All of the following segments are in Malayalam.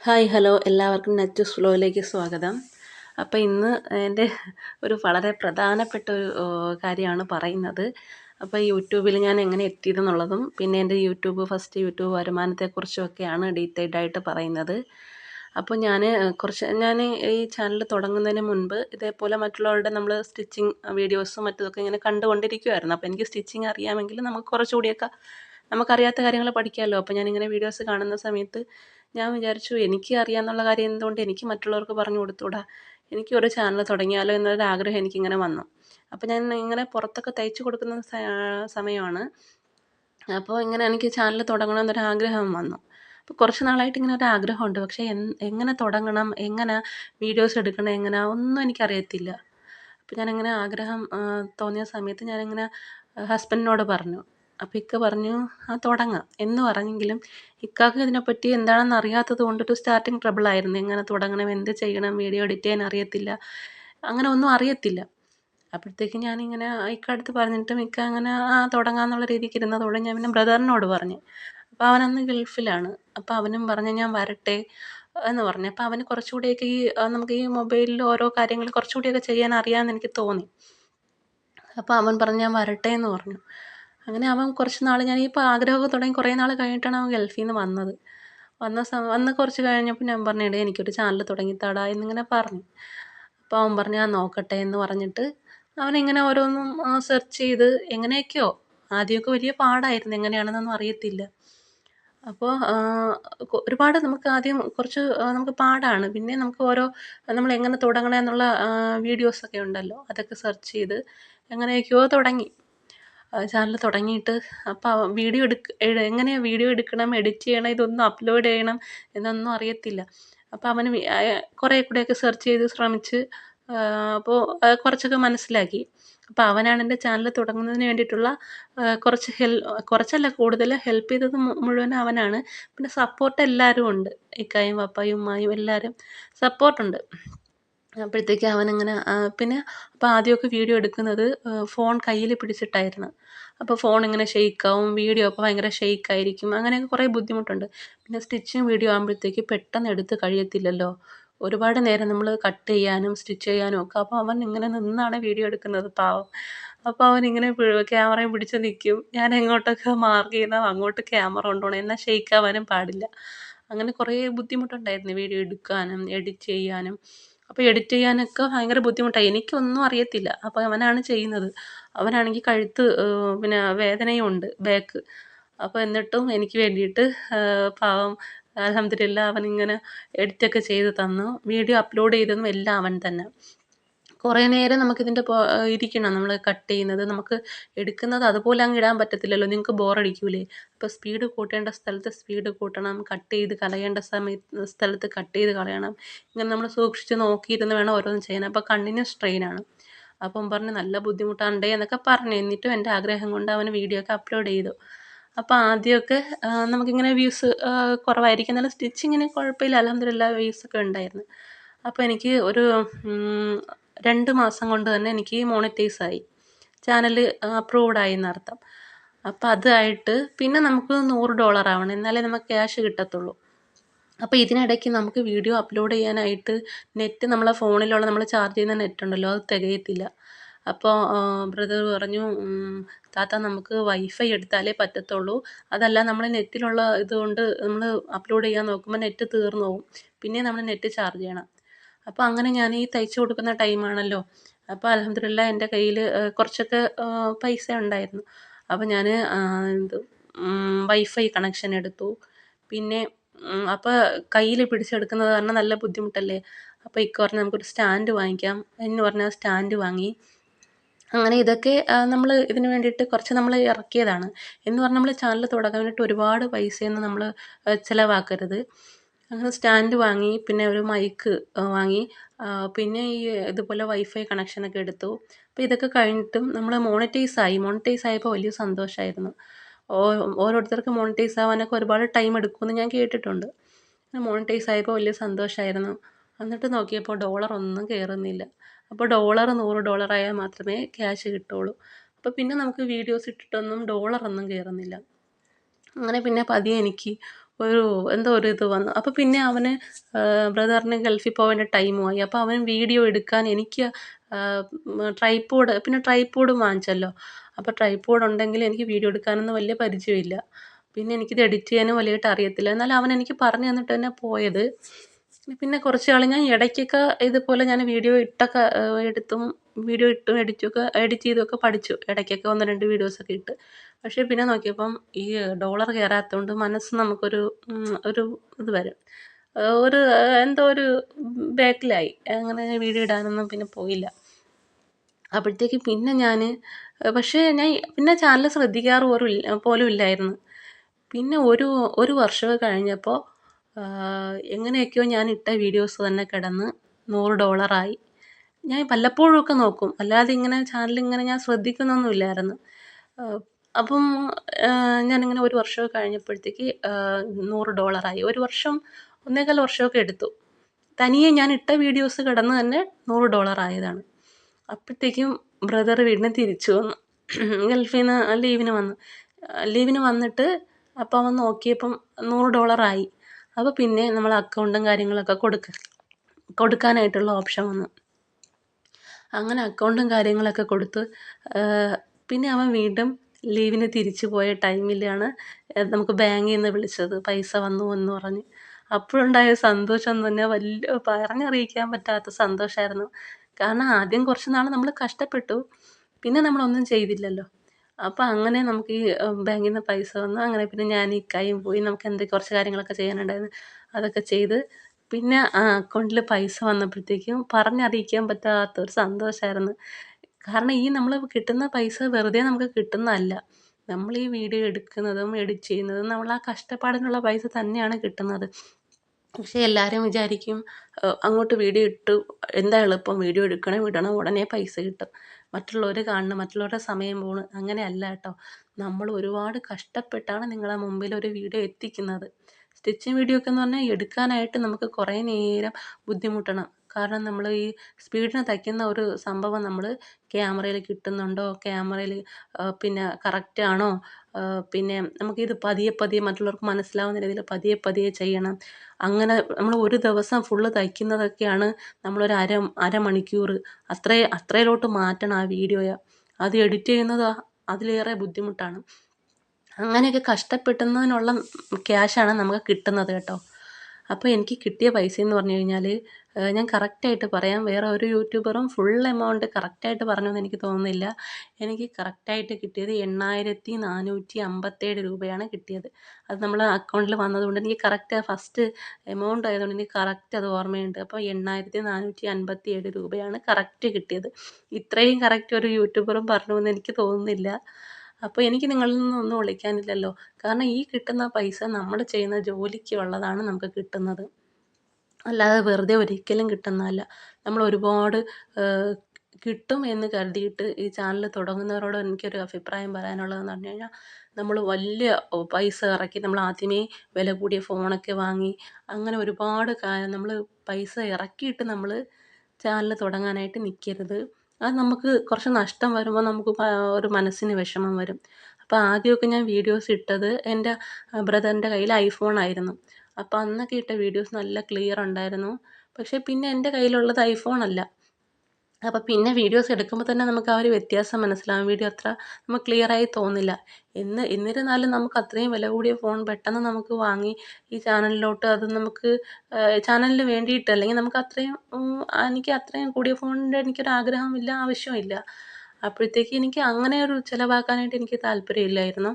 Hi hello. എല്ലാവർക്കും നെറ്റസ് ഫ്ലോയിലേക്ക് സ്വാഗതം. അപ്പോൾ ഇന്ന് എന്റെ ഒരു വളരെ പ്രധാനപ്പെട്ട ഒരു കാര്യമാണ് പറയുന്നത്. അപ്പോൾ യൂട്യൂബിൽ ഞാൻ എങ്ങനെ എത്തിയതെന്നുള്ളതും പിന്നെ എന്റെ യൂട്യൂബ് ഫസ്റ്റ് യൂട്യൂബ് വരുമാനത്തെക്കുറിച്ചുമൊക്കെയാണ് ഡീറ്റെയിൽഡ് ആയിട്ട് പറയുന്നത്. അപ്പോൾ ഞാൻ കുറച്ച് ഞാൻ ഈ ചാനൽ തുടങ്ങുന്നതിന് മുൻപ് ഇതേപോലെ മറ്റുള്ളവരുടെ നമ്മൾ സ്റ്റിച്ചിങ് വീഡിയോസും മറ്റതൊക്കെ ഇങ്ങനെ കണ്ടുകൊണ്ടിരിക്കുമായിരുന്നു അപ്പോൾ എനിക്ക് സ്റ്റിച്ചിങ് അറിയാമെങ്കിൽ നമുക്ക് കുറച്ചുകൂടിയൊക്കെ നമുക്കറിയാത്ത കാര്യങ്ങൾ പഠിക്കാമല്ലോ. അപ്പോൾ ഞാനിങ്ങനെ വീഡിയോസ് കാണുന്ന സമയത്ത് ഞാൻ വിചാരിച്ചു എനിക്ക് അറിയാമെന്നുള്ള കാര്യം എന്തുകൊണ്ട് എനിക്ക് മറ്റുള്ളവർക്ക് പറഞ്ഞു കൊടുത്തുകൂടാ? എനിക്ക് ഒരു ചാനൽ തുടങ്ങിയാലോ എന്നൊരു ആഗ്രഹം എനിക്കിങ്ങനെ വന്നു. അപ്പോൾ ഞാൻ ഇങ്ങനെ പുറത്തൊക്കെ തയ്ച്ചു കൊടുക്കുന്ന സമയമാണ്. അപ്പോൾ ഇങ്ങനെ എനിക്ക് ചാനൽ തുടങ്ങണം എന്നൊരു ആഗ്രഹം വന്നു. അപ്പോൾ കുറച്ച് നാളായിട്ട് ഇങ്ങനെ ഒരു ആഗ്രഹമുണ്ട്. പക്ഷേ എങ്ങനെ തുടങ്ങണം? എങ്ങനെ വീഡിയോസ് എടുക്കണം? എങ്ങനെ? ഒന്നും എനിക്കറിയത്തില്ല. അപ്പോൾ ഞാനിങ്ങനെ ആഗ്രഹം തോന്നിയ സമയത്ത് ഞാനിങ്ങനെ ഹസ്ബൻഡിനോട് പറഞ്ഞു. അപ്പോൾ ഇക്ക പറഞ്ഞു ആ തുടങ്ങാം. എന്ന് പറഞ്ഞെങ്കിലും ഇക്കാക്ക് ഇതിനെപ്പറ്റി എന്താണെന്ന് അറിയാത്തത് കൊണ്ടൊരു സ്റ്റാർട്ടിങ് ട്രബിളായിരുന്നു എങ്ങനെ തുടങ്ങണം എന്ത് ചെയ്യണം വീഡിയോ എഡിറ്റ് ചെയ്യാൻ അറിയത്തില്ല. അങ്ങനെ ഒന്നും അറിയത്തില്ല. അപ്പോഴത്തേക്ക് ഞാനിങ്ങനെ ഇക്കടുത്ത് പറഞ്ഞിട്ടും ഇക്ക അങ്ങനെ ആ തുടങ്ങാമെന്നുള്ള രീതിക്ക് ഇരുന്നതോടെ ഞാൻ പിന്നെ ബ്രദറിനോട് പറഞ്ഞു. അപ്പോൾ അവനന്ന് ഗൾഫിലാണ്. അപ്പോൾ അവനും പറഞ്ഞു ഞാൻ വരട്ടെ എന്ന് പറഞ്ഞു. അപ്പോൾ അവന് കുറച്ചുകൂടിയൊക്കെ ഈ നമുക്ക് ഈ മൊബൈലിൽ ഓരോ കാര്യങ്ങൾ കുറച്ചുകൂടിയൊക്കെ ചെയ്യാൻ അറിയാമെന്ന് എനിക്ക് തോന്നി. അപ്പോൾ അവൻ പറഞ്ഞു ഞാൻ വരട്ടെ എന്ന് പറഞ്ഞു. അങ്ങനെ അവൻ കുറച്ച് നാൾ ഞാൻ ഇപ്പോൾ ആഗ്രഹമൊക്കെ തുടങ്ങി കുറേ നാൾ കഴിഞ്ഞിട്ടാണ് അവൻ ഗൾഫിൽ നിന്ന് വന്നത്. വന്ന സമ വന്ന് കുറച്ച് കഴിഞ്ഞപ്പോൾ ഞാൻ പറഞ്ഞു എനിക്കൊരു ചാനൽ തുടങ്ങിത്താടാ എന്നിങ്ങനെ പറഞ്ഞു. അപ്പോൾ അവൻ പറഞ്ഞു ഞാൻ നോക്കട്ടെ എന്ന് പറഞ്ഞിട്ട് അവനിങ്ങനെ ഓരോന്നും സെർച്ച് ചെയ്ത് എങ്ങനെയൊക്കെയോ ആദ്യമൊക്കെ വലിയ പാടായിരുന്നു എങ്ങനെയാണെന്നൊന്നും അറിയത്തില്ല. അപ്പോൾ ഒരുപാട് നമുക്ക് ആദ്യം കുറച്ച് നമുക്ക് പാടാണ്. പിന്നെ നമുക്ക് ഓരോ നമ്മൾ എങ്ങനെ തുടങ്ങണം എന്നുള്ള വീഡിയോസൊക്കെ ഉണ്ടല്ലോ അതൊക്കെ സെർച്ച് ചെയ്ത് എങ്ങനെയൊക്കെയോ തുടങ്ങി. ചാനൽ തുടങ്ങിയിട്ട്. അപ്പോൾ വീഡിയോ എടുക്ക് എങ്ങനെയാണ് വീഡിയോ എടുക്കണം എഡിറ്റ് ചെയ്യണം ഇതൊന്നും അപ്ലോഡ് ചെയ്യണം എന്നൊന്നും അറിയത്തില്ല. അപ്പോൾ അവന് കുറേ കൂടെയൊക്കെ സെർച്ച് ചെയ്ത് ശ്രമിച്ച് അപ്പോൾ കുറച്ചൊക്കെ മനസ്സിലാക്കി. അപ്പോൾ അവനാണ് എന്റെ ചാനൽ തുടങ്ങുന്നതിന് വേണ്ടിയിട്ടുള്ള കുറച്ച് ഹെൽ കുറച്ചല്ല കൂടുതൽ ഹെൽപ്പ് ചെയ്തത് മുഴുവൻ അവനാണ്. പിന്നെ സപ്പോർട്ട് എല്ലാവരും ഉണ്ട്. ഇക്കായും പപ്പായും ഉമ്മായും എല്ലാവരും സപ്പോർട്ടുണ്ട് അപ്പോഴത്തേക്ക് അവനങ്ങനെ പിന്നെ അപ്പം ആദ്യമൊക്കെ വീഡിയോ എടുക്കുന്നത് ഫോൺ കയ്യിൽ പിടിച്ചിട്ടായിരുന്നു. അപ്പോൾ ഫോൺ ഇങ്ങനെ ഷെയ്ക്കാവും വീഡിയോ അപ്പോൾ ഭയങ്കര ഷെയ്ക്കായിരിക്കും അങ്ങനെയൊക്കെ കുറേ ബുദ്ധിമുട്ടുണ്ട്. പിന്നെ സ്റ്റിച്ചിങ് വീഡിയോ ആകുമ്പോഴത്തേക്ക് പെട്ടെന്ന് എടുത്ത് കഴിയത്തില്ലല്ലോ. ഒരുപാട് നേരം നമ്മൾ കട്ട് ചെയ്യാനും സ്റ്റിച്ച് ചെയ്യാനും ഒക്കെ അപ്പോൾ അവൻ ഇങ്ങനെ നിന്നാണ് വീഡിയോ എടുക്കുന്നത് പാവം. അപ്പോൾ അവൻ ഇങ്ങനെ ക്യാമറയും പിടിച്ച് നിൽക്കും ഞാൻ എങ്ങോട്ടൊക്കെ മാർക്ക് ചെയ്യുന്ന അങ്ങോട്ട് ക്യാമറ കൊണ്ടുപോകണം എന്നാൽ ഷെയ്ക്കാവാനും പാടില്ല. അങ്ങനെ കുറേ ബുദ്ധിമുട്ടുണ്ടായിരുന്നു വീഡിയോ എടുക്കാനും എഡിറ്റ് ചെയ്യാനും. അപ്പോൾ എഡിറ്റ് ചെയ്യാനൊക്കെ ഭയങ്കര ബുദ്ധിമുട്ടായി. എനിക്കൊന്നും അറിയത്തില്ല. അപ്പോൾ അവനാണ് ചെയ്യുന്നത്. അവനാണെങ്കിൽ കഴുത്ത് പിന്നെ വേദനയും ഉണ്ട് ബാക്ക്. അപ്പോൾ എന്നിട്ടും എനിക്ക് വേണ്ടിയിട്ട് പാവം അലഹമ്മദില്ല അവനിങ്ങനെ എഡിറ്റൊക്കെ ചെയ്ത് തന്നു. വീഡിയോ അപ്ലോഡ് ചെയ്തതും എല്ലാം അവൻ തന്നെ. കുറേ നേരം നമുക്കിതിന്റെ ഇരിക്കണം. നമ്മൾ കട്ട് ചെയ്യുന്നത് നമുക്ക് എടുക്കുന്നത് അതുപോലെ അങ്ങ് ഇടാൻ പറ്റത്തില്ലല്ലോ. നിങ്ങൾക്ക് ബോറടിക്കൂലേ? അപ്പോൾ സ്പീഡ് കൂട്ടേണ്ട സ്ഥലത്ത് സ്പീഡ് കൂട്ടണം. കട്ട് ചെയ്ത് കളയേണ്ട സമയത്ത് സ്ഥലത്ത് കട്ട് ചെയ്ത് കളയണം. ഇങ്ങനെ നമ്മൾ സൂക്ഷിച്ച് നോക്കിയിരുന്ന് വേണം ഓരോന്നും ചെയ്യാൻ. അപ്പോൾ കണ്ണിന് സ്ട്രെയിനാണ് അപ്പം പറഞ്ഞ് നല്ല ബുദ്ധിമുട്ടാണ്ടേ എന്നൊക്കെ പറഞ്ഞു. എന്നിട്ടും എന്റെ ആഗ്രഹം കൊണ്ട് അവന് വീഡിയോ ഒക്കെ അപ്ലോഡ് ചെയ്തു. അപ്പോൾ ആദ്യമൊക്കെ നമുക്കിങ്ങനെ വ്യൂസ് കുറവായിരിക്കും. എന്നാലും സ്റ്റിച്ചിങ്ങിന് കുഴപ്പമില്ല. അലഹമില്ല വ്യൂസൊക്കെ ഉണ്ടായിരുന്നു. അപ്പോൾ എനിക്ക് ഒരു രണ്ട് മാസം കൊണ്ട് തന്നെ എനിക്ക് മോണിറ്റൈസ് ആയി. ചാനൽ അപ്രൂവ്ഡ് ആയി എന്നർത്ഥം. അപ്പം അതായിട്ട് പിന്നെ നമുക്ക് നൂറ് ഡോളർ ആവണം. എന്നാലേ നമുക്ക് ക്യാഷ് കിട്ടത്തുള്ളൂ. അപ്പോൾ ഇതിനിടയ്ക്ക് നമുക്ക് വീഡിയോ അപ്ലോഡ് ചെയ്യാനായിട്ട് നെറ്റ് നമ്മളെ ഫോണിലുള്ള നമ്മൾ ചാർജ് ചെയ്യുന്ന നെറ്റ് ഉണ്ടല്ലോ അത് തികയത്തില്ല. അപ്പോൾ ബ്രദർ പറഞ്ഞു താത്ത നമുക്ക് വൈഫൈ എടുത്താലേ പറ്റത്തുള്ളൂ. അതല്ല നമ്മൾ നെറ്റിലുള്ള ഇതുകൊണ്ട് നമ്മൾ അപ്ലോഡ് ചെയ്യാൻ നോക്കുമ്പോൾ നെറ്റ് തീർന്നു പോകും. പിന്നെ നമ്മൾ നെറ്റ് ചാർജ് ചെയ്യണം. അപ്പോൾ അങ്ങനെ ഞാൻ ഈ തയ്ച്ചു കൊടുക്കുന്ന ടൈമാണല്ലോ അപ്പോൾ അലഹമ്മദില്ല എന്റെ കയ്യിൽ കുറച്ചൊക്കെ പൈസ ഉണ്ടായിരുന്നു. അപ്പോൾ ഞാൻ ഇത് വൈഫൈ കണക്ഷൻ എടുത്തു. പിന്നെ അപ്പോൾ കയ്യിൽ പിടിച്ചെടുക്കുന്നത് കാരണം നല്ല ബുദ്ധിമുട്ടല്ലേ? അപ്പോൾ ഇക്ക പറഞ്ഞാൽ നമുക്കൊരു സ്റ്റാൻഡ് വാങ്ങിക്കാം. എന്ന് പറഞ്ഞാൽ സ്റ്റാൻഡ് വാങ്ങി. അങ്ങനെ ഇതൊക്കെ നമ്മൾ ഇതിന് വേണ്ടിയിട്ട് കുറച്ച് നമ്മൾ ഇറക്കിയതാണ്. എന്ന് പറഞ്ഞാൽ നമ്മൾ ചാനൽ തുടങ്ങാൻ വേണ്ടിയിട്ട് ഒരുപാട് പൈസയൊന്നും നമ്മൾ ചിലവാക്കരുത്. അങ്ങനെ സ്റ്റാൻഡ് വാങ്ങി പിന്നെ ഒരു മൈക്ക് വാങ്ങി. പിന്നെ ഈ ഇതുപോലെ വൈഫൈ കണക്ഷനൊക്കെ എടുത്തു. അപ്പോൾ ഇതൊക്കെ കഴിഞ്ഞിട്ടും നമ്മൾ മോണിറ്റൈസ് ആയി. മോണിറ്റൈസ് ആയപ്പോൾ വലിയ സന്തോഷമായിരുന്നു ഓരോരുത്തർക്ക് മോണിറ്റൈസ് ആവാനൊക്കെ ഒരുപാട് ടൈം എടുക്കുമെന്ന് ഞാൻ കേട്ടിട്ടുണ്ട്. മോണിറ്റൈസ് ആയപ്പോൾ വലിയ സന്തോഷമായിരുന്നു എന്നിട്ട് നോക്കിയപ്പോൾ ഡോളർ ഒന്നും കയറുന്നില്ല അപ്പോൾ ഡോളർ നൂറ് ഡോളർ ആയാൽ മാത്രമേ ക്യാഷ് കിട്ടുള്ളൂ. അപ്പോൾ പിന്നെ നമുക്ക് വീഡിയോസ് ഇട്ടിട്ടൊന്നും ഡോളർ ഒന്നും കയറുന്നില്ല അങ്ങനെ പിന്നെ പതിയെ എനിക്ക് ഒരു എന്തോ ഒരു ഇത് വന്നു. അപ്പോൾ പിന്നെ അവന് ബ്രദറിന് ഗൾഫിൽ പോവേണ്ട ടൈമുമായി അപ്പോൾ അവൻ വീഡിയോ എടുക്കാൻ എനിക്ക് ട്രൈപോഡ് പിന്നെ ട്രൈപോഡും വാങ്ങിച്ചല്ലോ. അപ്പോൾ ട്രൈപോഡ് ഉണ്ടെങ്കിൽ എനിക്ക് വീഡിയോ എടുക്കാനൊന്നും വലിയ പരിചയമില്ല. പിന്നെ എനിക്കിത് എഡിറ്റ് ചെയ്യാനും വലിയതായിട്ട് അറിയത്തില്ല. എന്നാലും അവൻ എനിക്ക് പറഞ്ഞു തന്നിട്ട് തന്നെ പോയത്. പിന്നെ കുറച്ച് നാൾ ഞാൻ ഇടയ്ക്കൊക്കെ ഇതുപോലെ ഞാൻ വീഡിയോ ഇട്ടൊക്കെ എടുത്തും വീഡിയോ ഇട്ടും എഡിറ്റൊക്കെ എഡിറ്റ് ചെയ്തൊക്കെ പഠിച്ചു. ഇടയ്ക്കൊക്കെ ഒന്ന് രണ്ട് വീഡിയോസൊക്കെ ഇട്ട്. പക്ഷേ പിന്നെ നോക്കിയപ്പം ഈ ഡോളർ കയറാത്തതുകൊണ്ട് മനസ്സ് നമുക്കൊരു ഒരു ഇത് വരും. ഒരു എന്തോ ഒരു ബാക്കിലായി. അങ്ങനെ വീഡിയോ ഇടാനൊന്നും പിന്നെ പോയില്ല. അപ്പോഴത്തേക്ക് പിന്നെ ഞാൻ പക്ഷേ ഞാൻ പിന്നെ ചാനൽ ശ്രദ്ധിക്കാറ് പോലും ഇല്ലായിരുന്നു. പിന്നെ ഒരു ഒരു വർഷമൊക്കെ കഴിഞ്ഞപ്പോൾ എങ്ങനെയൊക്കെയോ ഞാൻ ഇട്ട വീഡിയോസ് തന്നെ കിടന്ന് നൂറ് ഡോളറായി. ഞാൻ വല്ലപ്പോഴുമൊക്കെ നോക്കും. അല്ലാതെ ഇങ്ങനെ ചാനൽ ഇങ്ങനെ ഞാൻ ശ്രദ്ധിക്കുന്നൊന്നുമില്ലായിരുന്നു അപ്പം ഞാനിങ്ങനെ ഒരു വർഷമൊക്കെ കഴിഞ്ഞപ്പോഴത്തേക്ക് നൂറ് ഡോളറായി. ഒരു വർഷം ഒന്നേകാൽ വർഷമൊക്കെ എടുത്തു. തനിയെ ഞാൻ ഇട്ട വീഡിയോസ് കിടന്ന് തന്നെ നൂറ് ഡോളറായതാണ്. അപ്പോഴത്തേക്കും ബ്രദർ വീടിന് തിരിച്ചു വന്നു. ഗൾഫിൽ നിന്ന് ലീവിന് വന്നു ലീവിന് വന്നിട്ട് അപ്പോൾ അവൻ നോക്കിയപ്പം നൂറ് ഡോളറായി. അപ്പോൾ പിന്നെ നമ്മൾ അക്കൗണ്ടും കാര്യങ്ങളൊക്കെ കൊടുക്ക കൊടുക്കാനായിട്ടുള്ള ഓപ്ഷൻ വന്നു. അങ്ങനെ അക്കൗണ്ടും കാര്യങ്ങളൊക്കെ കൊടുത്ത് പിന്നെ അവൻ വീണ്ടും ലീവിന് തിരിച്ചു പോയ ടൈമിലാണ് നമുക്ക് ബാങ്കിൽ നിന്ന് വിളിച്ചത്. പൈസ വന്നു എന്ന് പറഞ്ഞ്. അപ്പോഴുണ്ടായ സന്തോഷം എന്ന് പറഞ്ഞാൽ വലിയ പറഞ്ഞറിയിക്കാൻ പറ്റാത്ത സന്തോഷമായിരുന്നു കാരണം ആദ്യം കുറച്ച് നാൾ നമ്മൾ കഷ്ടപ്പെട്ടു. പിന്നെ നമ്മളൊന്നും ചെയ്തില്ലല്ലോ. അപ്പോൾ അങ്ങനെ നമുക്ക് ഈ ബാങ്കിൽ നിന്ന് പൈസ വന്നു. അങ്ങനെ പിന്നെ ഞാൻ ഈ കൈയും പോയി നമുക്ക് എന്തൊക്കെ കുറച്ച് കാര്യങ്ങളൊക്കെ ചെയ്യാനുണ്ടായിരുന്നു അതൊക്കെ ചെയ്ത്. പിന്നെ ആ അക്കൗണ്ടിൽ പൈസ വന്നപ്പോഴത്തേക്കും പറഞ്ഞറിയിക്കാൻ പറ്റാത്ത ഒരു സന്തോഷമായിരുന്നു കാരണം ഈ നമ്മൾ കിട്ടുന്ന പൈസ വെറുതെ നമുക്ക് കിട്ടുന്നതല്ല. നമ്മൾ ഈ വീഡിയോ എടുക്കുന്നതും എഡിറ്റ് ചെയ്യുന്നതും നമ്മൾ ആ കഷ്ടപ്പാടിനുള്ള പൈസ തന്നെയാണ് കിട്ടുന്നത്. പക്ഷേ എല്ലാവരും വിചാരിക്കും അങ്ങോട്ട് വീഡിയോ ഇട്ടു എന്താ എളുപ്പം വീഡിയോ എടുക്കണം വിടണം ഉടനെ പൈസ കിട്ടും. മറ്റുള്ളവർ കാണണം മറ്റുള്ളവരുടെ സമയം പോണു. അങ്ങനെയല്ല കേട്ടോ. നമ്മൾ ഒരുപാട് കഷ്ടപ്പെട്ടാണ് നിങ്ങളെ മുമ്പിൽ ഒരു വീഡിയോ എത്തിക്കുന്നത്. സ്റ്റിച്ചിങ് വീഡിയോ ഒക്കെ എന്ന് പറഞ്ഞാൽ എടുക്കാനായിട്ട് നമുക്ക് കുറേ നേരം ബുദ്ധിമുട്ടണം. കാരണം നമ്മൾ ഈ സ്പീഡിന് തയ്ക്കുന്ന ഒരു സംഭവം നമ്മൾ ക്യാമറയിൽ കിട്ടുന്നുണ്ടോ? ക്യാമറയിൽ പിന്നെ കറക്റ്റ് ആണോ? പിന്നെ നമുക്കിത് പതിയെ പതിയെ മറ്റുള്ളവർക്ക് മനസ്സിലാവുന്ന രീതിയിൽ പതിയെ പതിയെ ചെയ്യണം. അങ്ങനെ നമ്മൾ ഒരു ദിവസം ഫുള്ള് തയ്ക്കുന്നതൊക്കെയാണ് നമ്മളൊരു അര അരമണിക്കൂർ അത്രേ അത്രയിലോട്ട് മാറ്റണം ആ വീഡിയോയെ. അത് എഡിറ്റ് ചെയ്യുന്നത് അതിലേറെ ബുദ്ധിമുട്ടാണ്. അങ്ങനെയൊക്കെ കഷ്ടപ്പെടുന്നതിനുള്ള ക്യാഷാണ് നമുക്ക് കിട്ടുന്നത് കേട്ടോ. അപ്പോൾ എനിക്ക് കിട്ടിയ പൈസ എന്ന് പറഞ്ഞു കഴിഞ്ഞാൽ ഞാൻ കറക്റ്റായിട്ട് പറയാം. വേറെ ഒരു യൂട്യൂബറും ഫുൾ എമൗണ്ട് കറക്റ്റായിട്ട് പറഞ്ഞെന്ന് എനിക്ക് തോന്നുന്നില്ല. എനിക്ക് കറക്റ്റായിട്ട് കിട്ടിയത് എണ്ണായിരത്തി നാനൂറ്റി അമ്പത്തേഴ് രൂപയാണ് കിട്ടിയത്. അത് നമ്മൾ അക്കൗണ്ടിൽ വന്നതുകൊണ്ട് എനിക്ക് കറക്റ്റ് ഫസ്റ്റ് എമൗണ്ട് ആയതുകൊണ്ട് എനിക്ക് കറക്റ്റ് അത് ഓർമ്മയുണ്ട്. അപ്പോൾ എണ്ണായിരത്തി നാനൂറ്റി അൻപത്തി ഏഴ് രൂപയാണ് കറക്റ്റ് കിട്ടിയത്. ഇത്രയും കറക്റ്റ് ഒരു യൂട്യൂബറും പറഞ്ഞു എന്ന് എനിക്ക് തോന്നുന്നില്ല. അപ്പോൾ എനിക്ക് നിങ്ങളിൽ നിന്നൊന്നും വിളിക്കാനില്ലല്ലോ. കാരണം ഈ കിട്ടുന്ന പൈസ നമ്മൾ ചെയ്യുന്ന ജോലിക്ക് ഉള്ളതാണ് നമുക്ക് കിട്ടുന്നത്. അല്ലാതെ വെറുതെ ഒരിക്കലും കിട്ടുന്നതല്ല. നമ്മൾ ഒരുപാട് കിട്ടും എന്ന് കരുതിയിട്ട് ഈ ചാനൽ തുടങ്ങുന്നവരോട് എനിക്കൊരു അഭിപ്രായം പറയാനുള്ളതെന്ന് പറഞ്ഞു കഴിഞ്ഞാൽ നമ്മൾ വലിയ പൈസ ഇറക്കി നമ്മൾ ആദ്യമേ വില കൂടിയ ഫോണൊക്കെ വാങ്ങി അങ്ങനെ ഒരുപാട് നമ്മൾ പൈസ ഇറക്കിയിട്ട് നമ്മൾ ചാനൽ തുടങ്ങാനായിട്ട് നിൽക്കരുത് അത് നമുക്ക് കുറച്ച് നഷ്ടം വരുമ്പോൾ നമുക്ക് ഒരു മനസ്സിന് വിഷമം വരും. അപ്പോൾ ആദ്യമൊക്കെ ഞാൻ വീഡിയോസ് ഇട്ടത് എന്റെ ബ്രദറിന്റെ കയ്യിൽ ഐഫോൺ ആയിരുന്നു. അപ്പോൾ അന്നൊക്കെ ഇട്ട വീഡിയോസ് നല്ല ക്ലിയർ ഉണ്ടായിരുന്നു. പക്ഷേ പിന്നെ എന്റെ കയ്യിലുള്ളത് ഐഫോൺ അല്ല. അപ്പോൾ പിന്നെ വീഡിയോസ് എടുക്കുമ്പോൾ തന്നെ നമുക്ക് ആ ഒരു വ്യത്യാസം മനസ്സിലാവും. വീഡിയോ അത്ര നമുക്ക് ക്ലിയറായി തോന്നില്ല. എന്ന് എന്നിരുന്നാലും നമുക്ക് അത്രയും വില കൂടിയ ഫോൺ പെട്ടെന്ന് നമുക്ക് വാങ്ങി ഈ ചാനലിലോട്ട് അത് നമുക്ക് ചാനലിന് വേണ്ടിയിട്ട് അല്ലെങ്കിൽ നമുക്ക് അത്രയും എനിക്ക് അത്രയും കൂടിയ ഫോണിന്റെ എനിക്കൊരു ആഗ്രഹമില്ല ആവശ്യമില്ല അപ്പോഴത്തേക്ക് എനിക്ക് അങ്ങനെ ഒരു ചിലവാക്കാനായിട്ട് എനിക്ക് താല്പര്യമില്ലായിരുന്നു.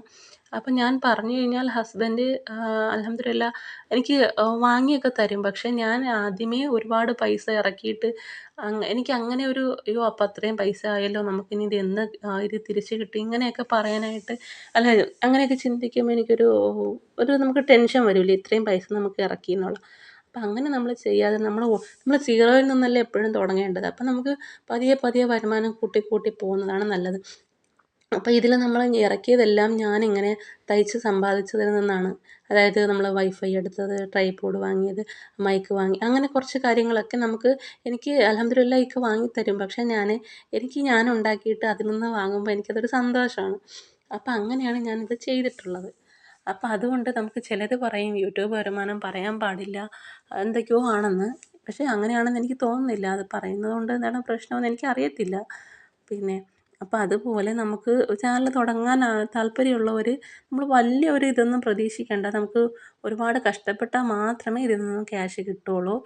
അപ്പം ഞാൻ പറഞ്ഞു കഴിഞ്ഞാൽ ഹസ്ബൻഡ് അൽഹംദുലില്ലാ എനിക്ക് വാങ്ങിയൊക്കെ തരും. പക്ഷേ ഞാൻ ആദ്യമേ ഒരുപാട് പൈസ ഇറക്കിയിട്ട് എനിക്ക് അങ്ങനെ ഒരു അയ്യോ അപ്പം അത്രയും പൈസ ആയല്ലോ നമുക്കിനി ഇത് എന്ന് ഇത് തിരിച്ച് കിട്ടി? ഇങ്ങനെയൊക്കെ പറയാനായിട്ട് അല്ല അങ്ങനെയൊക്കെ ചിന്തിക്കുമ്പോൾ എനിക്കൊരു ഒരു നമുക്ക് ടെൻഷൻ വരില്ലേ? ഇത്രയും പൈസ നമുക്ക് ഇറക്കി എന്നുള്ള. അപ്പം അങ്ങനെ നമ്മൾ ചെയ്യാതെ നമ്മൾ നമ്മൾ സീറോയിൽ നിന്നല്ലേ എപ്പോഴും തുടങ്ങേണ്ടത്? അപ്പം നമുക്ക് പതിയെ പതിയെ വരുമാനം കൂട്ടി കൂട്ടി പോകുന്നതാണ് നല്ലത്. അപ്പോൾ ഇതിൽ നമ്മൾ ഇറക്കിയതെല്ലാം ഞാൻ ഞാനിങ്ങനെ തയ്ച്ച് സമ്പാദിച്ചതിൽ നിന്നാണ്. അതായത് നമ്മൾ വൈഫൈ എടുത്തത് ട്രൈപോഡ് വാങ്ങിയത് മൈക്ക് വാങ്ങി അങ്ങനെ കുറച്ച് കാര്യങ്ങളൊക്കെ നമുക്ക് എനിക്ക് അൽഹംദുലില്ലാ ഇക്ക വാങ്ങിത്തരും. പക്ഷേ ഞാൻ എനിക്ക് ഞാൻ ഉണ്ടാക്കിയിട്ട് അതിൽ നിന്ന് വാങ്ങുമ്പോൾ എനിക്കതൊരു സന്തോഷമാണ് അപ്പോൾ അങ്ങനെയാണ് ഞാനിത് ചെയ്തിട്ടുള്ളത്. അപ്പോൾ അതുകൊണ്ട് നമുക്ക് ചിലർ പറയും യൂട്യൂബ് വരുമാനം പറയാൻ പാടില്ല. എന്തൊക്കെയോ ആണെന്ന്. പക്ഷേ അങ്ങനെയാണെന്ന് എനിക്ക് തോന്നുന്നില്ല. അത് പറയുന്നത് കൊണ്ട് എന്താണ് പ്രശ്നമെന്ന് എനിക്കറിയത്തില്ല. പിന്നെ അപ്പം അതുപോലെ നമുക്ക് ചാനൽ തുടങ്ങാൻ താല്പര്യമുള്ളവർ നമ്മൾ വലിയ ഒരു ഇതൊന്നും പ്രതീക്ഷിക്കേണ്ട. നമുക്ക് ഒരുപാട് കഷ്ടപ്പെട്ടാൽ മാത്രമേ ഇതിൽ നിന്നും ക്യാഷ് കിട്ടുകയുള്ളൂ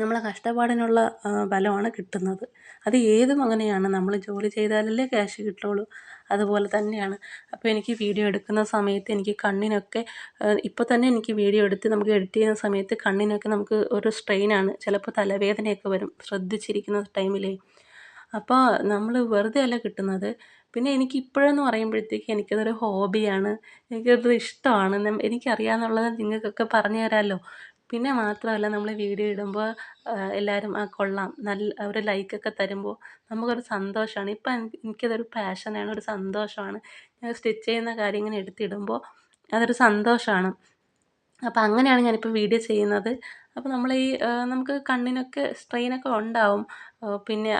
നമ്മളെ കഷ്ടപ്പാടിനുള്ള ഫലമാണ് കിട്ടുന്നത്. അത് ഏതും അങ്ങനെയാണ്. നമ്മൾ ജോലി ചെയ്താലല്ലേ ക്യാഷ് കിട്ടുള്ളൂ. അതുപോലെ തന്നെയാണ്. അപ്പോൾ എനിക്ക് വീഡിയോ എടുക്കുന്ന സമയത്ത് എനിക്ക് കണ്ണിനൊക്കെ ഇപ്പോൾ തന്നെ എനിക്ക് വീഡിയോ എടുത്ത് നമുക്ക് എഡിറ്റ് ചെയ്യുന്ന സമയത്ത് കണ്ണിനൊക്കെ നമുക്ക് ഒരു സ്ട്രെയിനാണ് ചിലപ്പോൾ തലവേദനയൊക്കെ വരും. ശ്രദ്ധിച്ചിരിക്കുന്ന ടൈമിലേ അപ്പോൾ നമ്മൾ വെറുതെ അല്ല കിട്ടുന്നത്. പിന്നെ എനിക്ക് ഇപ്പോഴെന്ന് പറയുമ്പോഴത്തേക്ക് എനിക്കതൊരു ഹോബിയാണ്. എനിക്കത് ഇഷ്ടമാണ്. എനിക്കറിയാമെന്നുള്ളത് നിങ്ങൾക്കൊക്കെ പറഞ്ഞു തരാമല്ലോ പിന്നെ മാത്രമല്ല നമ്മൾ വീഡിയോ ഇടുമ്പോൾ എല്ലാവരും ആ കൊള്ളാം. നല്ല ഒരു ലൈക്കൊക്കെ തരുമ്പോൾ നമുക്കൊരു സന്തോഷമാണ്. ഇപ്പം എനിക്കതൊരു പാഷനാണ് ഒരു സന്തോഷമാണ്. ഞാൻ സ്റ്റിച്ച് ചെയ്യുന്ന കാര്യം ഇങ്ങനെ എടുത്തിടുമ്പോൾ അതൊരു സന്തോഷമാണ്. അപ്പോൾ അങ്ങനെയാണ് ഞാനിപ്പോൾ വീഡിയോ ചെയ്യുന്നത്. അപ്പോൾ നമ്മൾ ഈ നമുക്ക് കണ്ണിനൊക്കെ സ്ട്രെയിനൊക്കെ ഉണ്ടാവും. പിന്നെ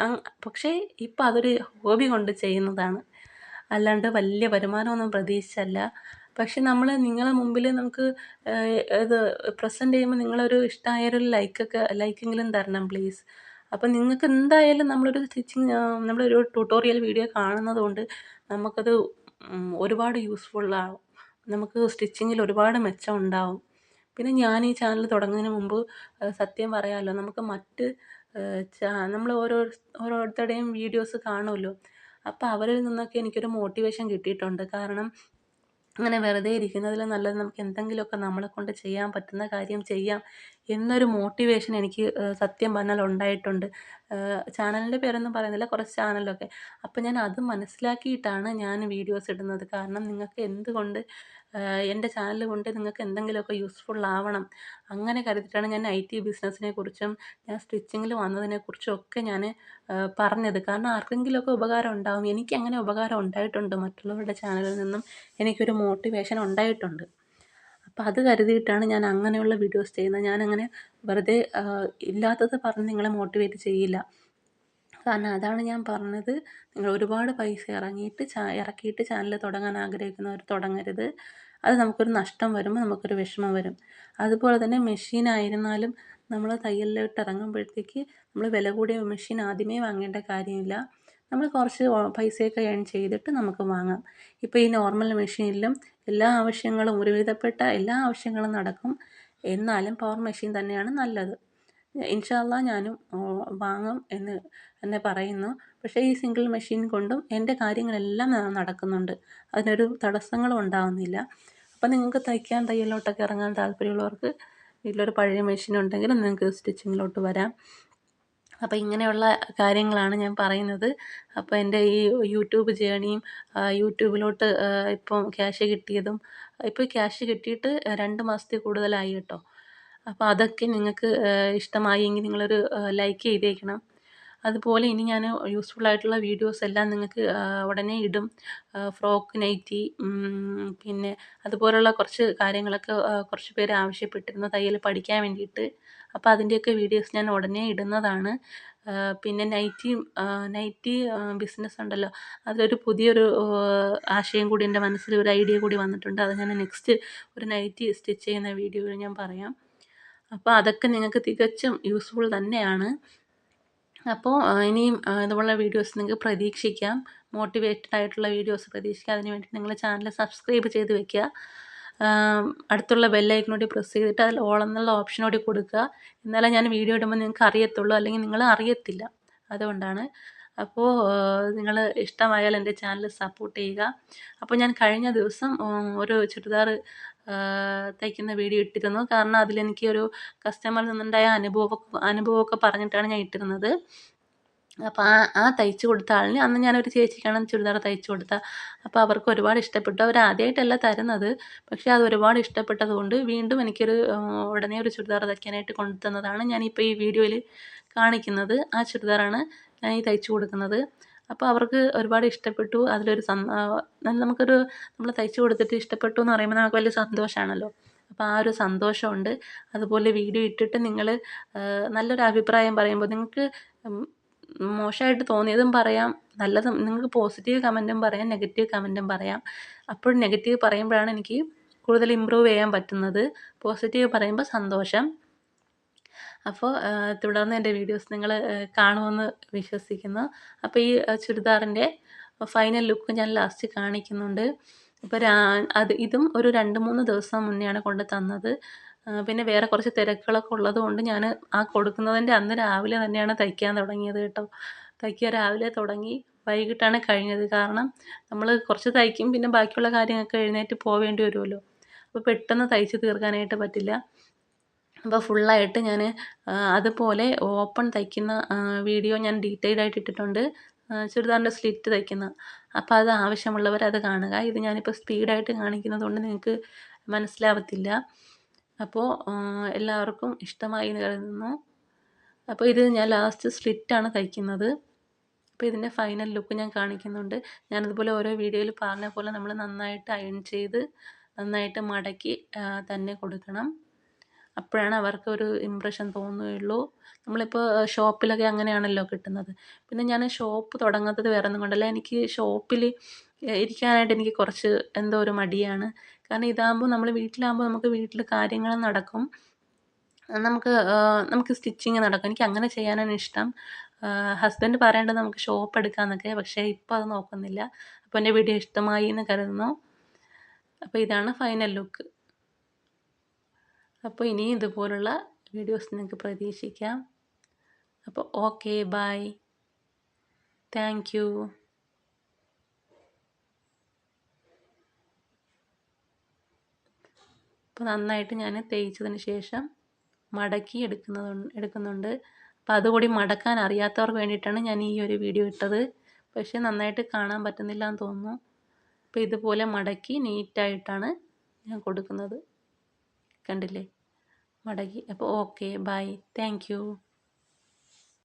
പക്ഷേ ഇപ്പം അതൊരു ഹോബി കൊണ്ട് ചെയ്യുന്നതാണ്. അല്ലാണ്ട് വലിയ വരുമാനമൊന്നും പ്രതീക്ഷിച്ചല്ല. പക്ഷെ നമ്മൾ നിങ്ങളെ മുമ്പിൽ നമുക്ക് ഇത് പ്രസന്റ് ചെയ്യുമ്പോൾ നിങ്ങളൊരു ഇഷ്ടമായൊരു ലൈക്കൊക്കെ ലൈക്കെങ്കിലും തരണം പ്ലീസ്. അപ്പം നിങ്ങൾക്ക് എന്തായാലും നമ്മളൊരു സ്റ്റിച്ചിങ് നമ്മളൊരു ട്യൂട്ടോറിയൽ വീഡിയോ കാണുന്നത് കൊണ്ട് നമുക്കത് ഒരുപാട് യൂസ്ഫുള്ളാകും നമുക്ക് സ്റ്റിച്ചിങ്ങിൽ ഒരുപാട് മെച്ചം ഉണ്ടാവും. പിന്നെ ഞാൻ ഈ ചാനൽ തുടങ്ങുന്നതിന് മുമ്പ് സത്യം പറയാമല്ലോ നമുക്ക് മറ്റ് നമ്മൾ ഓരോ ഓരോരുത്തരുടെയും വീഡിയോസ് കാണുമല്ലോ. അപ്പോൾ അവരിൽ നിന്നൊക്കെ എനിക്കൊരു മോട്ടിവേഷൻ കിട്ടിയിട്ടുണ്ട്. കാരണം അങ്ങനെ വെറുതെ ഇരിക്കുന്നതിലും നല്ലത് നമുക്ക് എന്തെങ്കിലുമൊക്കെ നമ്മളെക്കൊണ്ട് ചെയ്യാൻ പറ്റുന്ന കാര്യം ചെയ്യാം എന്നൊരു മോട്ടിവേഷൻ എനിക്ക് സത്യം പറഞ്ഞാൽ ഉണ്ടായിട്ടുണ്ട്. ചാനലിന്റെ പേരൊന്നും പറയുന്നില്ല കുറച്ച് ചാനലൊക്കെ. അപ്പോൾ ഞാൻ അത് മനസ്സിലാക്കിയിട്ടാണ് ഞാൻ വീഡിയോസ് ഇടുന്നത്. കാരണം നിങ്ങൾക്ക് എന്തുകൊണ്ട് എന്റെ ചാനൽ കൊണ്ട് നിങ്ങൾക്ക് എന്തെങ്കിലുമൊക്കെ യൂസ്ഫുൾ ആവണം. അങ്ങനെ കരുതിയിട്ടാണ് ഞാൻ ഐ ടി ബിസിനസ്സിനെ കുറിച്ചും ഞാൻ സ്റ്റിച്ചിങ്ങിൽ വന്നതിനെ കുറിച്ചും ഒക്കെ ഞാൻ പറഞ്ഞത്. കാരണം ആർക്കെങ്കിലുമൊക്കെ ഉപകാരം ഉണ്ടാവും. എനിക്ക് അങ്ങനെ ഉപകാരം ഉണ്ടായിട്ടുണ്ട്. മറ്റുള്ളവരുടെ ചാനലിൽ നിന്നും എനിക്കൊരു മോട്ടിവേഷൻ ഉണ്ടായിട്ടുണ്ട്. അപ്പോൾ അത് കരുതിയിട്ടാണ് ഞാൻ അങ്ങനെയുള്ള വീഡിയോസ് ചെയ്യുന്നത്. ഞാനങ്ങനെ വെറുതെ ഇല്ലാത്തത് പറഞ്ഞ് നിങ്ങളെ മോട്ടിവേറ്റ് ചെയ്യില്ല. കാരണം അതാണ് ഞാൻ പറഞ്ഞത്. നിങ്ങൾ ഒരുപാട് പൈസ ഇറങ്ങിയിട്ട് ഇറക്കിയിട്ട് ചാനൽ തുടങ്ങാൻ ആഗ്രഹിക്കുന്നവർ തുടങ്ങരുത്. അത് നമുക്കൊരു നഷ്ടം വരുമ്പോൾ നമുക്കൊരു വിഷമം വരും. അതുപോലെ തന്നെ മെഷീനായിരുന്നാലും നമ്മൾ തയ്യലിലോട്ട് ഇറങ്ങുമ്പോഴത്തേക്ക് നമ്മൾ വില കൂടിയ മെഷീൻ ആദ്യമേ വാങ്ങേണ്ട കാര്യമില്ല. നമ്മൾ കുറച്ച് പൈസയൊക്കെ ഏൺ ചെയ്തിട്ട് നമുക്ക് വാങ്ങാം. ഇപ്പോൾ ഈ നോർമൽ മെഷീനിലും എല്ലാ ആവശ്യങ്ങളും ഒരുവിധപ്പെട്ട എല്ലാ ആവശ്യങ്ങളും നടക്കും. എന്നാലും പവർ മെഷീൻ തന്നെയാണ് നല്ലത്. ഇൻഷാല്ല ഞാനും വാങ്ങും എന്ന് തന്നെ പറയുന്നു. പക്ഷേ ഈ സിംഗിൾ മെഷീൻ കൊണ്ടും എന്റെ കാര്യങ്ങളെല്ലാം നടക്കുന്നുണ്ട്. അതിനൊരു തടസ്സങ്ങളും ഉണ്ടാകുന്നില്ല അപ്പം നിങ്ങൾക്ക് തയ്ക്കാൻ തയ്യലോട്ടൊക്കെ ഇറങ്ങാൻ താല്പര്യമുള്ളവർക്ക് വീട്ടിലൊരു പഴയ മെഷീൻ ഉണ്ടെങ്കിൽ നിങ്ങൾക്ക് സ്റ്റിച്ചിങ്ങിലോട്ട് വരാം. അപ്പോൾ ഇങ്ങനെയുള്ള കാര്യങ്ങളാണ് ഞാൻ പറയുന്നത്. അപ്പോൾ എന്റെ ഈ യൂട്യൂബ് ജേണിയും യൂട്യൂബിലോട്ട് ഇപ്പം ക്യാഷ് കിട്ടിയതും ഇപ്പോൾ ക്യാഷ് കിട്ടിയിട്ട് രണ്ട് മാസത്തിൽ കൂടുതലായി കേട്ടോ. അപ്പോൾ അതൊക്കെ നിങ്ങൾക്ക് ഇഷ്ടമായി എങ്കിൽ നിങ്ങളൊരു ലൈക്ക് ചെയ്തേക്കണം. അതുപോലെ ഇനി ഞാൻ യൂസ്ഫുൾ ആയിട്ടുള്ള വീഡിയോസ് എല്ലാം നിങ്ങൾക്ക് ഉടനെ ഇടും. ഫ്രോക്ക് നൈറ്റി പിന്നെ അതുപോലുള്ള കുറച്ച് കാര്യങ്ങളൊക്കെ കുറച്ച് പേര് ആവശ്യപ്പെട്ടിരുന്നു തയ്യൽ പഠിക്കാൻ വേണ്ടിയിട്ട്. അപ്പോൾ അതിന്റെയൊക്കെ വീഡിയോസ് ഞാൻ ഉടനെ ഇടുന്നതാണ്. പിന്നെ നൈറ്റി നൈറ്റി ബിസിനസ് ഉണ്ടല്ലോ. അതിലൊരു പുതിയൊരു ആശയം കൂടി എന്റെ മനസ്സിൽ ഒരു ഐഡിയ കൂടി വന്നിട്ടുണ്ട്. അത് ഞാൻ നെക്സ്റ്റ് ഒരു നൈറ്റി സ്റ്റിച്ച് ചെയ്യുന്ന വീഡിയോയിൽ ഞാൻ പറയാം. അപ്പോൾ അതൊക്കെ നിങ്ങൾക്ക് തികച്ചും യൂസ്ഫുൾ തന്നെയാണ്. അപ്പോൾ ഇനിയും ഇതുപോലുള്ള വീഡിയോസ് നിങ്ങൾക്ക് പ്രതീക്ഷിക്കാം. മോട്ടിവേറ്റഡ് ആയിട്ടുള്ള വീഡിയോസ് പ്രതീക്ഷിക്കാം. അതിന് വേണ്ടി നിങ്ങൾ ചാനൽ സബ്സ്ക്രൈബ് ചെയ്ത് വെക്കുക. അടുത്തുള്ള ബെല്ലൈക്കനോട് പ്രസ് ചെയ്തിട്ട് അതിൽ ഓൾ എന്നുള്ള ഓപ്ഷനോട് കൊടുക്കുക. എന്നാലേ ഞാൻ വീഡിയോ ഇടുമ്പോൾ നിങ്ങൾക്ക് അറിയത്തുള്ളൂ. അല്ലെങ്കിൽ നിങ്ങൾ അറിയത്തില്ല. അതുകൊണ്ടാണ്. അപ്പോൾ നിങ്ങൾ ഇഷ്ടമായാൽ എന്റെ ചാനൽ സപ്പോർട്ട് ചെയ്യുക. അപ്പോൾ ഞാൻ കഴിഞ്ഞ ദിവസം ഒരു ചുരിദാർ തയ്ക്കുന്ന വീഡിയോ ഇട്ടിരുന്നു. കാരണം അതിലെനിക്ക് ഒരു കസ്റ്റമറിൽ നിന്നുണ്ടായ അനുഭവം അനുഭവമൊക്കെ പറഞ്ഞിട്ടാണ് ഞാൻ ഇട്ടിരുന്നത്. അപ്പോൾ ആ ആ തയ്ച്ചു കൊടുത്ത ആളിന് അന്ന് ഞാനൊരു ചേച്ചിക്കാണ് ചുരിദാർ തയ്ച്ചു കൊടുത്ത. അപ്പോൾ അവർക്ക് ഒരുപാട് ഇഷ്ടപ്പെട്ടു. അവർ ആദ്യമായിട്ടല്ല തരുന്നത്. പക്ഷേ അത് ഒരുപാട് ഇഷ്ടപ്പെട്ടത് കൊണ്ട് വീണ്ടും എനിക്കൊരു ഉടനെ ഒരു ചുരിദാർ തയ്ക്കാനായിട്ട് കൊണ്ടു തന്നതാണ് ഞാനിപ്പോൾ ഈ വീഡിയോയിൽ കാണിക്കുന്നത്. ആ ചുരിദാറാണ് ഞാൻ ഈ തയ്ച്ചു കൊടുക്കുന്നത്. അപ്പോൾ അവർക്ക് ഒരുപാട് ഇഷ്ടപ്പെട്ടു. അതിലൊരു നമുക്കൊരു നമ്മൾ തയ്ച്ചു കൊടുത്തിട്ട് ഇഷ്ടപ്പെട്ടു എന്ന് പറയുമ്പോൾ നമുക്ക് വലിയ സന്തോഷമാണല്ലോ അപ്പോൾ ആ ഒരു സന്തോഷമുണ്ട്. അതുപോലെ വീഡിയോ ഇട്ടിട്ട് നിങ്ങൾ നല്ലൊരു അഭിപ്രായം പറയുമ്പോൾ നിങ്ങൾക്ക് മോശമായിട്ട് തോന്നിയതും പറയാം. നല്ലതും നിങ്ങൾക്ക് പോസിറ്റീവ് കമന്റും പറയാം നെഗറ്റീവ് കമന്റും പറയാം. അപ്പോൾ നെഗറ്റീവ് പറയുമ്പോഴാണ് എനിക്ക് കൂടുതൽ ഇമ്പ്രൂവ് ചെയ്യാൻ പറ്റുന്നത്. പോസിറ്റീവ് പറയുമ്പോൾ സന്തോഷം. അപ്പോൾ തുടർന്ന് എന്റെ വീഡിയോസ് നിങ്ങൾ കാണുമെന്ന് വിശ്വസിക്കുന്നു. അപ്പോൾ ഈ ചുരിദാറിന്റെ ഫൈനൽ ലുക്ക് ഞാൻ ലാസ്റ്റ് കാണിക്കുന്നുണ്ട്. അപ്പോൾ രാ അത് ഇതും ഒരു രണ്ട് മൂന്ന് ദിവസം മുന്നെയാണ് കൊണ്ട് തന്നത്. പിന്നെ വേറെ കുറച്ച് തിരക്കുകളൊക്കെ ഉള്ളതുകൊണ്ട് ഞാൻ ആ കൊടുക്കുന്നതിന്റെ അന്ന് രാവിലെ തന്നെയാണ് തയ്ക്കാൻ തുടങ്ങിയത് കേട്ടോ. തയ്ക്കുക രാവിലെ തുടങ്ങി വൈകിട്ടാണ് കഴിഞ്ഞത്. കാരണം നമ്മൾ കുറച്ച് തയ്ക്കും പിന്നെ ബാക്കിയുള്ള കാര്യങ്ങൾക്ക് എഴുന്നേറ്റ് പോവേണ്ടി വരുമല്ലോ. അപ്പോൾ പെട്ടെന്ന് തയ്ച്ച് തീർക്കാനായിട്ട് പറ്റില്ല. അപ്പോൾ ഫുള്ളായിട്ട് ഞാൻ അതുപോലെ ഓപ്പൺ തയ്ക്കുന്ന വീഡിയോ ഞാൻ ഡീറ്റെയിൽ ആയിട്ട് ഇട്ടിട്ടുണ്ട്. ചുരിദാറിന്റെ സ്ലിറ്റ് തയ്ക്കുന്ന. അപ്പോൾ അത് ആവശ്യമുള്ളവർ അത് കാണുക. ഇത് ഞാനിപ്പോൾ സ്പീഡായിട്ട് കാണിക്കുന്നത് കൊണ്ട് നിങ്ങൾക്ക് മനസ്സിലാവത്തില്ല. അപ്പോൾ എല്ലാവർക്കും ഇഷ്ടമായി എന്ന് കരുതുന്നു. അപ്പോൾ ഇത് ഞാൻ ലാസ്റ്റ് സ്ലിറ്റാണ് തയ്ക്കുന്നത്. അപ്പോൾ ഇതിന്റെ ഫൈനൽ ലുക്ക് ഞാൻ കാണിക്കുന്നുണ്ട്. ഞാനതുപോലെ ഓരോ വീഡിയോയിൽ പറഞ്ഞ പോലെ നമ്മൾ നന്നായിട്ട് അയൺ ചെയ്ത് നന്നായിട്ട് മടക്കി തന്നെ കൊടുക്കണം. അപ്പോഴാണ് അവർക്കൊരു ഇമ്പ്രഷൻ തോന്നുകയുള്ളൂ. നമ്മളിപ്പോൾ ഷോപ്പിലൊക്കെ അങ്ങനെയാണല്ലോ കിട്ടുന്നത്. പിന്നെ ഞാൻ ഷോപ്പ് തുടങ്ങാത്തത് വേറെ ഒന്നും കൊണ്ടല്ല. എനിക്ക് ഷോപ്പിൽ ഇരിക്കാനായിട്ട് എനിക്ക് കുറച്ച് എന്തോ ഒരു മടിയാണ്. കാരണം ഇതാകുമ്പോൾ നമ്മൾ വീട്ടിലാകുമ്പോൾ നമുക്ക് വീട്ടിൽ കാര്യങ്ങൾ നടക്കും. നമുക്ക് നമുക്ക് സ്റ്റിച്ചിങ് നടക്കും. എനിക്ക് അങ്ങനെ ചെയ്യാനാണ് ഇഷ്ടം. ഹസ്ബൻഡ് പറയേണ്ടത് നമുക്ക് ഷോപ്പ് എടുക്കാമെന്നൊക്കെ പക്ഷേ ഇപ്പോൾ അത് നോക്കുന്നില്ല. അപ്പോൾ എന്റെ വീഡിയോ ഇഷ്ടമായി എന്ന് കരുതുന്നു. അപ്പോൾ ഇതാണ് ഫൈനൽ ലുക്ക് അപ്പോൾ ഇനിയും ഇതുപോലുള്ള വീഡിയോസ് നിങ്ങൾക്ക് പ്രതീക്ഷിക്കാം. അപ്പോൾ ഓക്കെ ബൈ. താങ്ക് അപ്പോൾ നന്നായിട്ട് ഞാൻ തേച്ചതിന് ശേഷം മടക്കി എടുക്കുന്നത് എടുക്കുന്നുണ്ട്. അപ്പോൾ അതുകൂടി മടക്കാൻ അറിയാത്തവർക്ക് വേണ്ടിയിട്ടാണ് ഞാൻ ഈ ഒരു വീഡിയോ ഇട്ടത്. പക്ഷേ നന്നായിട്ട് കാണാൻ പറ്റുന്നില്ല എന്ന് തോന്നുന്നു. അപ്പോൾ ഇതുപോലെ മടക്കി നീറ്റായിട്ടാണ് ഞാൻ കൊടുക്കുന്നത്. കണ്ടില്ലേ? മടങ്ങി അപ്പോൾ ഓക്കെ ബൈ. താങ്ക്